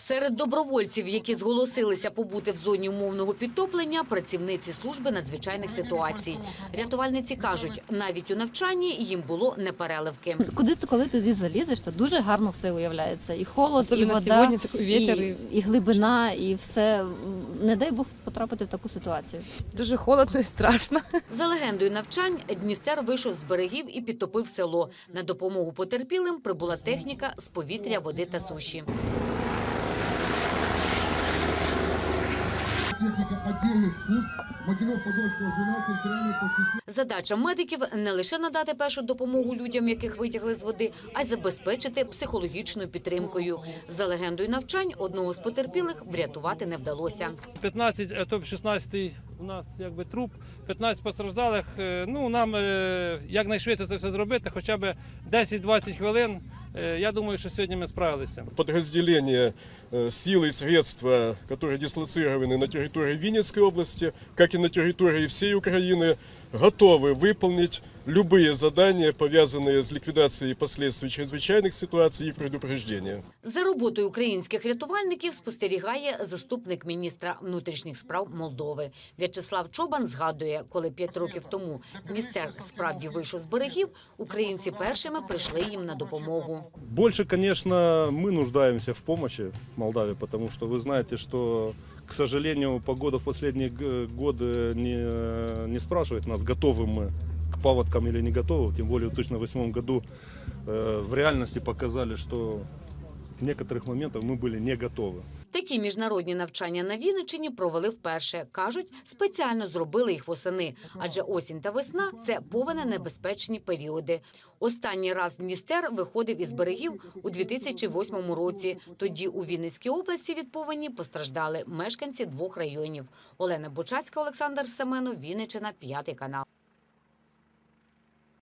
Серед добровольців, які зголосилися побути в зоні умовного підтоплення, працівниці служби надзвичайних ситуацій. Рятувальниці кажуть, навіть у навчанні їм було непереливки. Куди ти коли туди залізеш, то дуже гарно все уявляється. І холод, і Особенно вода, сегодня такой ветер. і, И... і глибина, і все. Не дай Бог потрапити в таку ситуацію. Дуже холодно і страшно. За легендою навчань, Дністер вийшов з берегів і підтопив село. На допомогу потерпілим прибула техніка з повітря, води та суші. Техника отдельных служб Могилев Подольского звена территориальной полиции Задача медиків не лише надати першу допомогу людям, яких витягли з води, а й забезпечити психологічною підтримкою. За легендою навчань, одного з потерпілих врятувати не вдалося. 15, а то 16 у нас якби труп, 15 постраждалих. Е, Ну нам е, якнайшвидше це все зробити, хоча б 10-20 хвилин. Е, Я думаю, що сьогодні ми справилися. подразделения, э, силы и средства, которые дислоцированы на территории Винницкой области, как и на территории всей Украины, готовы выполнить любые задания, повязанные с ликвидацией последствий чрезвычайных ситуаций и предупреждения. За роботою українських рятувальників спостерігає заступник міністра внутрішніх справ Молдови. В'ячеслав Чобан згадує, коли п'ять років тому Дністер справді вийшов з берегів, українці першими прийшли їм на допомогу. Больше, конечно, мы нуждаемся в помощи Молдавии, потому что вы знаете, что, к сожалению, погода в последние г- годы не, не спрашивает нас, готовы мы к паводкам или не готовы. Тем более в 2008 году э, в реальности показали, что в некоторых моментах мы были не готовы. Такі міжнародні навчання на Вінниччині провели вперше. Кажуть, спеціально зробили їх восени, адже осінь та весна – це повне небезпечні періоди. Останній раз Дністер виходив із берегів у 2008 році. Тоді у Вінницькій області від повені постраждали мешканці двох районів. Олена Бочацька, Олександр Семенов, Вінниччина, п'ятий канал.